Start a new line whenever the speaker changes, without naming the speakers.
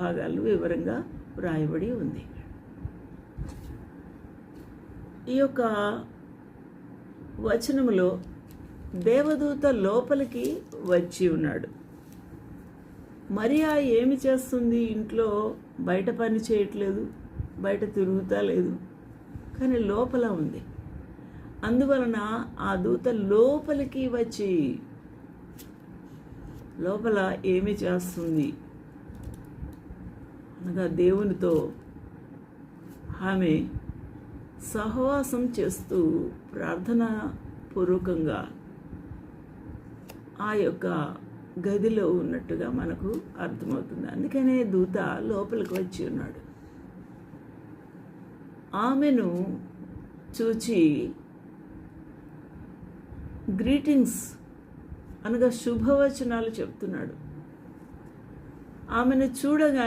భాగాలు వివరంగా వ్రాయబడి ఉంది. ఈ యొక్క వచనములో దేవదూత లోపలికి వచ్చి ఉన్నాడు. మరియా ఏమి చేస్తుంది? ఇంట్లో బయట పని చేయట్లేదు బయట తిరుగుతా లేదు కానీ లోపల ఉంది. అందువలన ఆ దూత లోపలికి వచ్చి లోపల ఏమి చేస్తుంది? అనగా దేవునితో ఆమె సహవాసం చేస్తూ ప్రార్థన పూర్వకంగా ఆ యొక్క గదిలో ఉన్నట్టుగా మనకు అర్థమవుతుంది. అందుకనే దూత లోపలికి వచ్చి ఉన్నాడు. ఆమెను చూచి గ్రీటింగ్స్ అనగా శుభవచనాలు చెప్తున్నాడు. ఆమెను చూడగా